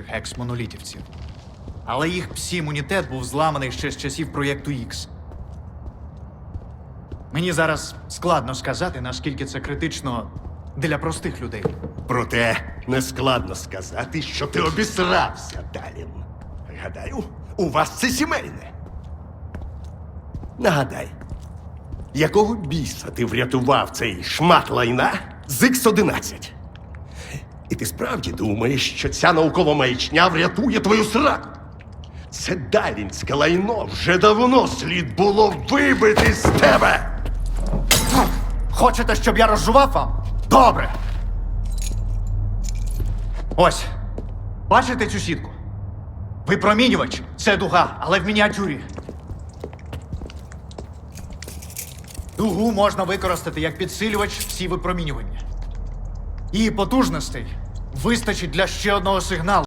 екс-монолітівців. Але їх псі-імунітет був зламаний ще з часів проєкту X. Мені зараз складно сказати, наскільки це критично для простих людей. Проте нескладно сказати, що ти обісрався, Далін. Гадаю, у вас це сімейне. Нагадай, якого біса ти врятував цей шмат лайна з Х-11? Ти справді думаєш, що ця наукова маячня врятує твою сраку? Це далінське лайно вже давно слід було вибити з тебе! Хочете, щоб я розжував вам? Добре. Ось. Бачите цю сітку? Випромінювач це дуга, але в мініатюрі. Дугу можна використати як підсилювач всі випромінювання. Її потужностей вистачить для ще одного сигналу.